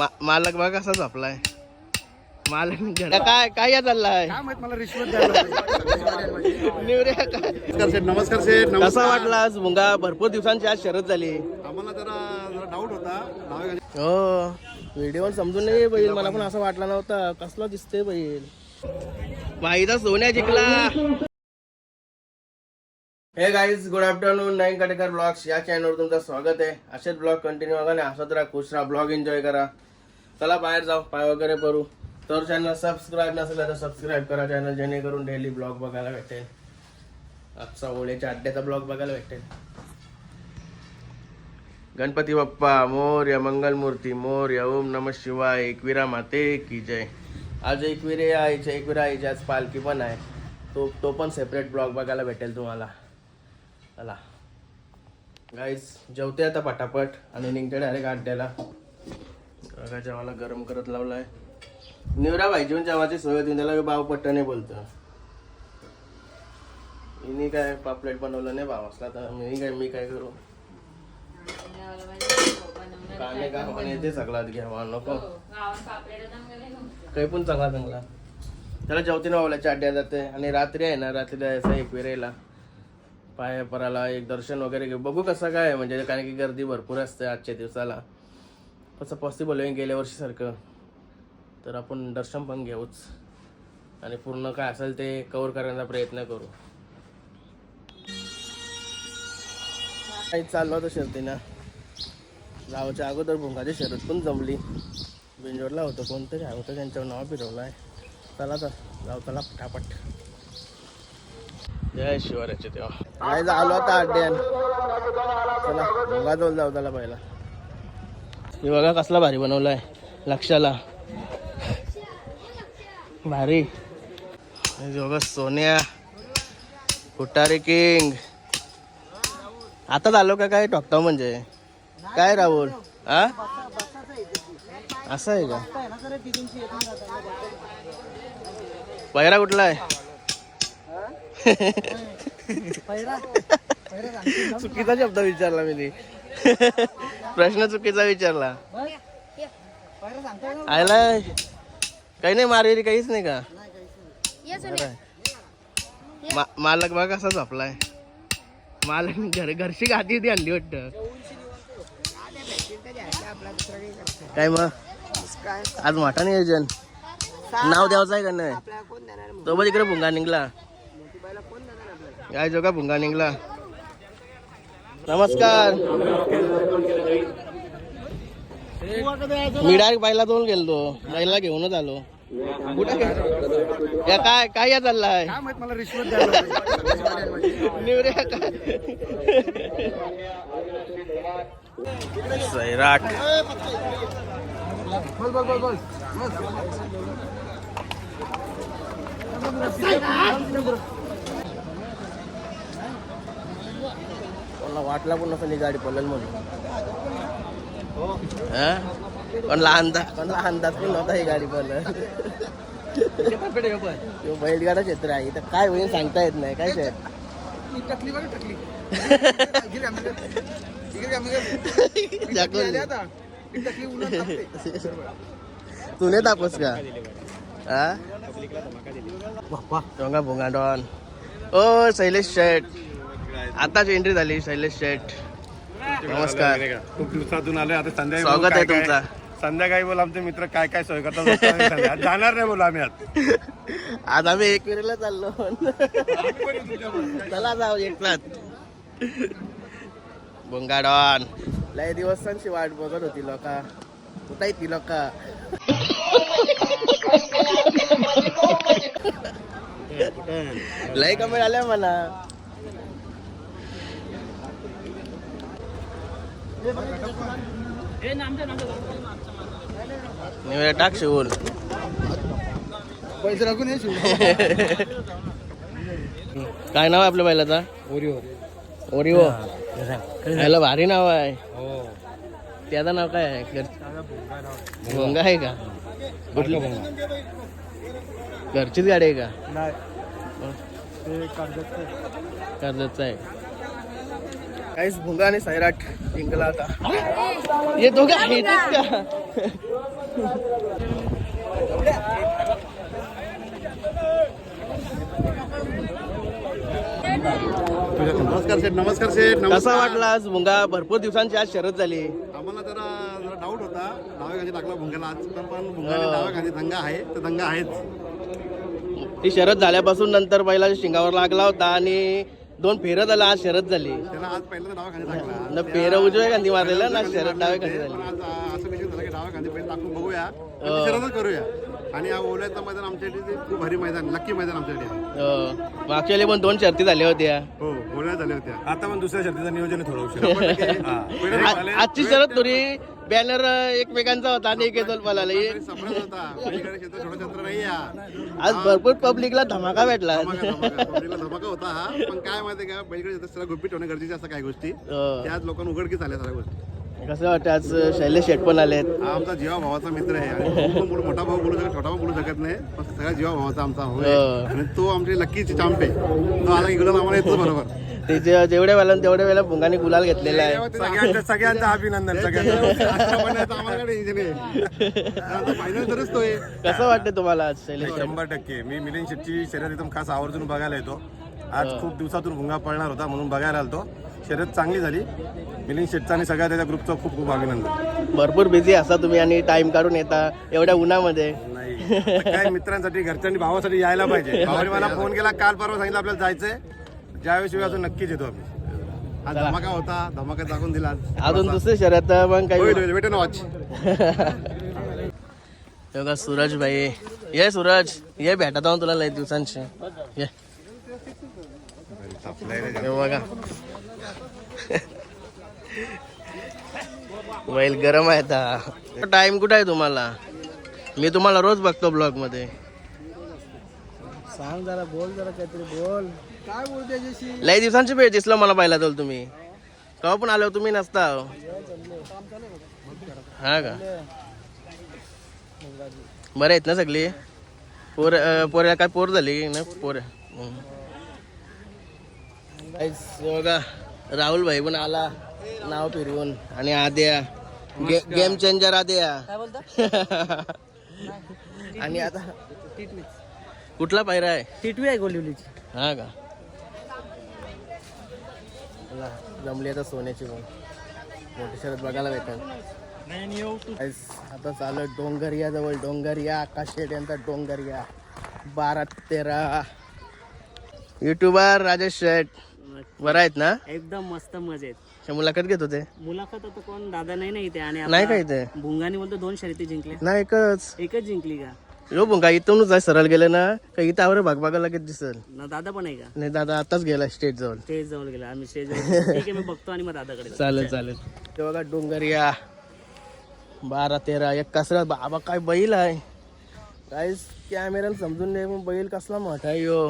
मा- मालक बघा कसा झोपलाय. मालक काय काय या चाललाय काय माहीत मला रिश्वत द्यायला निवऱ्या काय? नमस्कार सेठ नमस्कार सेठ कसा नमस्कार वाटला आज मुंगा? भरपूर दिवसांची आज शरद झाली. आम्हाला जरा जरा डाऊट होता. नावे हो व्हिडिओ समजून नाही बैल. मला पण असं वाटला नव्हता. कसला दिसते बैल. भाईचा सोन्या जिंकला. Hey guys good afternoon Nayan Katekar blogs या चॅनलवर तुमचं स्वागत आहे. असेच ब्लॉग कंटिन्यू बघा आणि हसत राहा खुश राहा ब्लॉग एन्जॉय करा. चला बाहेर जाऊ पाय वगैरे करू तर चॅनल सबस्क्राईब नसेल तर सबस्क्राईब करा चॅनल जेणेकरून डेली ब्लॉग बघायला भेटेल. आजचा ओळीच्या अड्ड्याचा ब्लॉग बघायला भेटेल. गणपती बाप्पा मोर्य मंगलमूर्ती मोर्य ओम नम शिवाय. एकविरा माते की जय. आज एकविरे आईच्या एकविरा आईच्या आज पालखी पण आहे. तो तो पण सेपरेट ब्लॉग बघायला भेटेल तुम्हाला. चला. गाईज जेवते आता पटापट आणि निघते डायरेक्ट अड्ड्याला. सगळ्या जेवाला गरम करत लावलाय. निवरा पाहिजे म्हणजे जेवाची सोय होती त्याला भाव पट्टाने बोलतो. मी काय पापलेट बनवलं नाही भाव असला तर मी काय मी काय करू? काने गावाने येते सगळा घ्यावा नको. काही पण चांगला चांगला. त्याला जेवती नावाला अड्ड्या जाते. आणि रात्री आहे ना रात्री जायचं एक वेळेला पाया पराला एक दर्शन वगैरे घेऊ. बघू कसं काय म्हणजे कारण की गर्दी भरपूर असते आजच्या दिवसाला. तसं पॉसिबल होईल गेल्या वर्षीसारखं. तर आपण दर्शन पण घेऊच. आणि पूर्ण काय असेल ते कवर करण्याचा प्रयत्न करू. काही चाललं होतं शर्तीनं गावाच्या अगोदर भुंगाची शर्यत पण जमली. बिंजोडला होतं कोणतरी आहे होतं त्यांच्यावर नाव फिरवलं आहे चला तर जाऊ चला पटापट जय शिवाराचे तेव्हा. नाही आलो आता अड्ड्यान चला भुंगाजवळ जाऊ त्याला पहिला. हे बघा कसला भारी बनवलाय लक्षाला. भारी. हे बघा सोन्या. कुटारे किंग. आता झालो का काय? टॉकटाव म्हणजे. काय राहुल? हा असं आहे का? पहिरा कुठला आहे? चुकीचा शब्द विचारला मी प्रश्न चुकीचा विचारला. आयला काही नाही मारेली काहीच नाही का. मा- मालक बघा कसा झोपलाय. मालक घर घरची गादी ती आणली वाटतं. काय मग? आज मोठा नियोजन. नाव द्यावचं आहे का नाही? तो बघ इकडे भुंगा निघला. काय जो का भुंगा निघला. नमस्कार. मी डायरेक्ट बायला दोन गेलतो. बायला घेऊनच आलो. कुठे या काय काय या चाललाय? मला रिश्वत निवऱ्या काय? सैराट. बोल बोल बोल बोल मला वाटला पण नसं गाडी पडलेल म्हणून. हा? कोणला अंदाज कोणला अंदाज पण नव्हता ही गाडी पडलं तो बैलगाडा क्षेत्र आहे. इथं काय होईल सांगता येत नाही. काय शेत टकली बघ टकली. टकली उलट टाकते. तू नाही तापस का? हा? डोंगा भोंगा डॉन. ओ शैलेश शेठ. आताच एंट्री झाली शैलेश शेठ. नमस्कार. खूप दिवसातून आलोय. आता संध्याकाळी स्वागत आहे काय- तुमचा. काय- संध्याकाळी बोल आमचे मित्र काय काय सोय करतात बघतो आम्ही संध्याकाळी. जाणार नाही बोला आम्ही आज. आज आम्ही एक वेळेला चाललो. चला जाऊ एकलाच भोंगाडॉन लय दिवसांची वाट बघत होती लोक. कुठं ती लोक? लय कमी आल्या म्हणा निवड टाक शिवून पैसे राखून ये काय नाव आहे आपल्या बैलाचा? ओरिओ. याला भारी नाव आहे. त्याचं नाव काय आहे? घर- भोंगा आहे. का? कुठली घरचीच गाडी आहे का? कर्जतचा आहे. काहीच भुंगा आणि सैराट जिंकला आता हे दोघं आहेतच का नमस्कार शेठ नमस्कार शेठ कसा वाटला आज मुंगा भरपूर दिवसांची आज शरद झाली. आम्हाला जरा जरा डाऊट होता. डाव्या खाली टाकला भुंग्याला आज पण पण भुंगाने डाव्या खाली दंगा आहे तर दंगा आहेच. ती शरद झाल्यापासून नंतर बैलाच्या शिंगावर लागला होता आणि दोन फेरं झाला आज शरद झाली. त्याला आज पहिल्यांदा डाव्या खाली टाकला. न फेरं उजव्या खांदी मारलेला ना शरद डाव्या खांदी पण झाली. आज आ, असं विषय झाला की खाली पहिले टाकून बघूया. आणि शरदच करूया. आणि या ओल्याचं मैदान आमच्यासाठी खूप भारी मैदान लक्की मैदान आमच्यासाठी आहे. हो. मागच्या वेळी पण दोन शर्ती झाल्या होत्या. हो ओल्या झाल्या होत्या. आता पण दुसऱ्या शर्तीचं नियोजन आहे थोडं उशीर. आ- आजची शरद थोडी बॅनर एकमेकांचा होता आणि एक सम्राट होता. पलीकडे क्षेत्र छोटं क्षेत्र नाही या आज भरपूर पब्लिकला धमाका भेटला. धमाका धमाका. पब्लिकला धमाका होता हा. पण काय माहिती का? पलीकडे क्षेत्र सगळं गुपित ठेवणं गरजेचं असं काही गोष्टी. हो. त्या आज लोकांना उघडकीच आल्या सगळ्या गोष्टी. कसं वाटतं आज शैलेश शेट पण आलेत हा आमचा जीवा भावाचा मित्र आहे. आणि पण मोठा भाऊ बोलू शकत छोटा भाऊ बोलू शकत नाही पण सगळ्या जीवा भावाचा आमचा भाऊ आहे. हो. आणि तो आमची लक्कीची चांप. आहे तो आला इकडं आम्हाला येतो बरोबर. ते जे- जेवढ्या वेळा तेवढ्या वेळेला भुंगाने गुलाल घेतलेला आहे. सगळ्यांचं सगळ्यांचं अभिनंदन फायनल तरच तो आहे. कसं वाटतं तुम्हाला आज शैलेश शेट? शंभर टक्के. मी मिलिंद शेटची शर्यत एकदम खास आवर्जून बघायला येतो. आज खूप दिवसातून भुंगा पळणार होता म्हणून बघायला आलतो. शर्यत चांगली झाली. मिलिंद शेटचा आणि सगळ्या त्याच्या ग्रुपचं खूप खूप अभिनंदन. भरपूर बिझी असा तुम्ही आणि टाइम काढून येता. एवढ्या उन्हामध्ये. नाही. आता काय मित्रांसाठी घरच्यांनी भावासाठी यायला पाहिजे. भावाने मला फोन केला काल परवा सांगितलं आपल्याला जायचंय. ज्यावेळेस वेळ अजून नक्कीच येतो आम्ही. आज धमाका होता. धमाका दाखवून दिला. अजून दुसरी शर्यत मग काही भेटेन वॉच हे बघा सूरज भाई. ये सूरज. ये भेटत आहो तुला लय दिवसांची. ये. बघा. बैल गरम आहे आता. टाइम कुठं आहे तुम्हाला? मी तुम्हाला रोज बघतो ब्लॉगमध्ये. सांग जरा बोल जरा काहीतरी बोल. काय बोल त्याच्याशी लय दिवसांची भेट दिसलं मला पाहिला तर तुम्ही. केव्हा पण आलो तुम्ही नसता हा का? बरं आहेत ना सगळी? पोर पोऱ्या काय पोर झाली ना पोर. बघा. राहुल भाई पण आला. नाव फिरवून. आणि आद्या. गे, गेम चेंजर आद्या. आणि आता कुठला पायरा आहे? टिटवी आहे गोलिवलीची. हा का? जमली आता सोन्याची पण मोठी शरद बघायला भेटेल. आता चालू डोंगरिया जवळ. डोंगरिया आकाश शेट यांचा डोंगरिया. बारा तेरा. युट्यूबर राजेश शेट बरं आहेत ना? एकदम मस्त मजेत अच्छा, मुलाखत घेत होते? मुलाखत आता कोण दादा नाही ना इथे आणि नाही का इथे? भुंगाने बोलतो दोन शर्यती जिंकल्या. नाही एकच. एकच जिंकली का? यो भुंगा इथूनच आहे सरळ गेले ना. का इथं आवर भाग बघायला लगेच दिसल. ना दादा पण आहे का? नाही दादा आताच गेला स्टेज जवळ. स्टेज जवळ गेला. आम्ही स्टेज ठीक आहे मी बघतो आणि मग दादाकडे जातो. चालेल चालेल. ते बघा डोंगरिया. बारा तेरा एक कसरा. बाबा काय बैल आहे. काय कॅमेऱ्यानं समजून नाही पण बैल कसला मोठा आहे यो.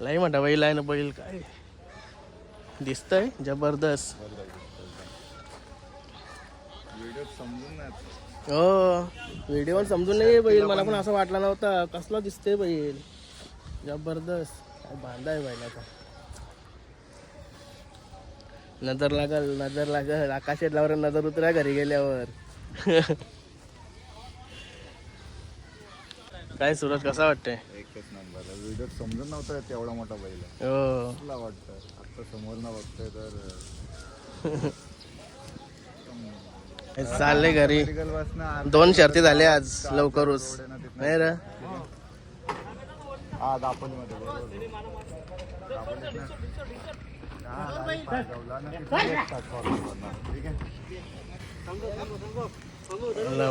लय मोठा बैल आहे ना बैल काय? दिसतंय जबरदस्त. हो व्हिडिओ समजून नाही बैल. मला पण असं वाटला नव्हता. कसला दिसतंय बैल? जबरदस्त. काय बांधा आहे बैलाचा. नजर लागल नजर लागल. आकाशात लावर नजर उतरा घरी गेल्यावर. काय सूरज कसा वाटतंय? एकच नंबर व्हिडिओ समजून नव्हता तेवढा मोठा बैल आहे. हो. वाटतं आता समोर ना बघतोय तर चालले घरी. दोन शर्ती झाले आज लवकरच. नाही रे? हा दापोलीमध्ये बरोबर दापोलीत ना. हा, गाडी पाठवला ना, तिथे. एक तास follow करणार. ठीक आहे ल-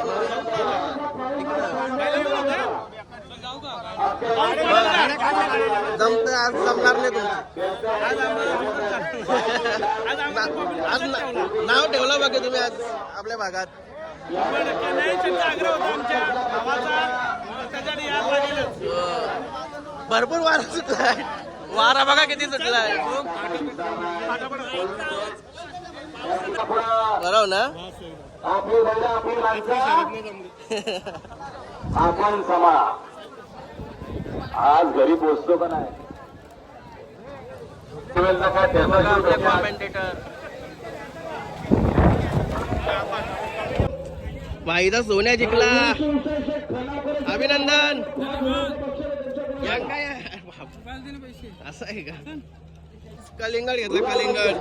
जमत आज जमणार नाही तुमचं. आज नाव ठेवलं बघा तुम्ही आज आपल्या भागात. भरपूर वारा सुटलाय. वारा बघा किती सुटलाय. बरोबर हो ना? आपण समा आज घरी पोचतो का नाही काय धोक्यात कॉमेंटेटर भाईचा सोन्या जिंकला. अभिनंदन. यांग काय आहे? असं आहे का? कलिंगड घेतला कलिंगड.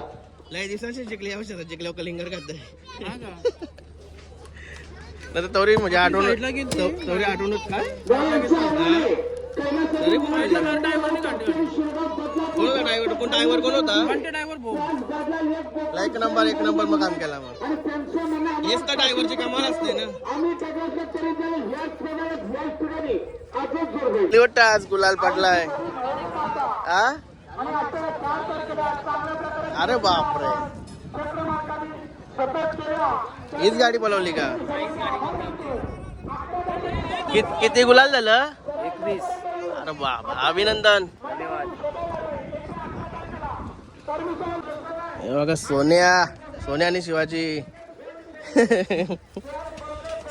लय दिवसांची जिंकली वर्षाचा जिंकल्यावर कलिंगड घातलंय तर तवरी म्हणजे आठवण आठवणच काय? तरी पण माहिती. कोण होता ड्रायव्हर कोण ड्रायव्हर कोण होता? एक नंबर एक नंबर मग काम केला मग. हेच तर ड्रायव्हरची कमाल असते ना. आज गुलाल पडलाय. आ? अरे बापरे. हीच गाडी पलवली का? कित- किती गुलाल झालं? एकवीस. अरे बाबा अभिनंदन. हे बघा सोन्या सोन्या आणि शिवाजी.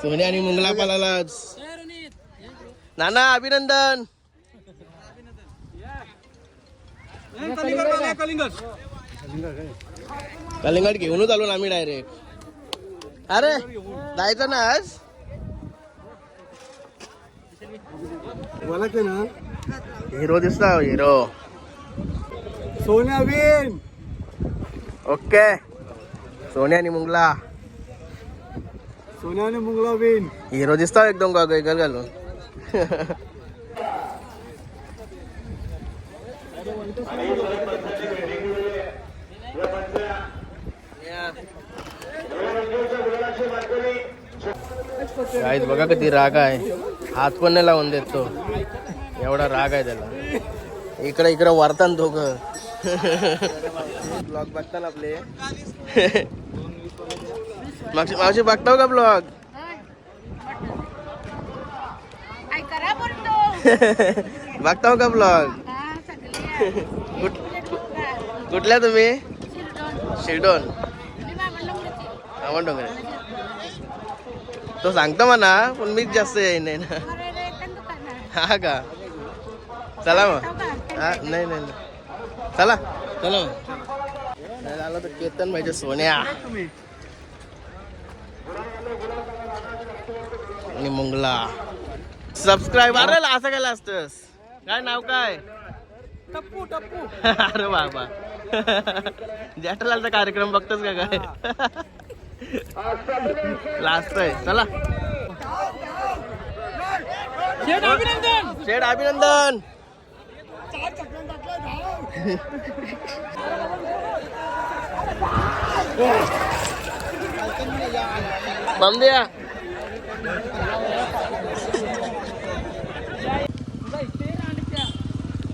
सोन्या आणि मुंगला पालालाच नाना अभिनंदन. कलिंगड घेऊनच आलो ना आम्ही डायरेक्ट अरे जायचं ना आज? मला ना हिरो दिसता hero Sonya win okay Sonya आणि मुंगला सोन्याने मुंगला विन हिरो दिसता एकदम गगल घालून गाईज बघा किती राग आहे. हात पण नाही लावून देत तो. एवढा राग आहे त्याला. इकडे इकडे वारतान दोघं. ब्लॉग बघताना आपले. मावशी मावशी बघताव का ब्लॉग काय करा बोलतो. बघताव का ब्लॉग हा कुठल्या तुम्ही? शिरडोन आव्हान डोंगरे तो सांगतो म्हणा पण मीच जास्त येईन नाही ना. हा का? चला मग. हा नाही नाही नाही. चला. चला मग. नाही झालं तर केतन पाहिजे सोन्या. आणि मुंगला. सबस्क्राईब अरे असं काय असतंस काय नाव काय? टप्पू टप्पू. अरे बाबा जॅटलालचा कार्यक्रम बघतोस का काय? लास्ट आहे चला. शेठ अभिनंदन. बम द्या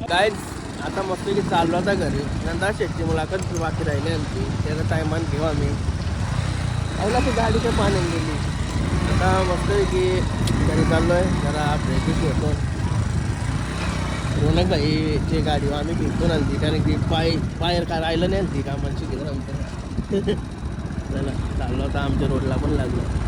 काय आता मस्तपैकी चाललो आता घरी. नंतर शेटची मुलाखत बाकी राहिली आमची. त्याचा टायमान घेऊ आम्ही. आवला ती गाडी काय पाण्यात गेली आता मस्तपैकी घरी चाललोय. जरा ब्रेकिंग घेतो. रोनक भाईची गाडी आम्ही भेटून ना ती कारण की पाय पायर काय राहिलं नाही ना ती कामाची घेऊन आमचं चला चाललो आता आमच्या रोडला पण लागलो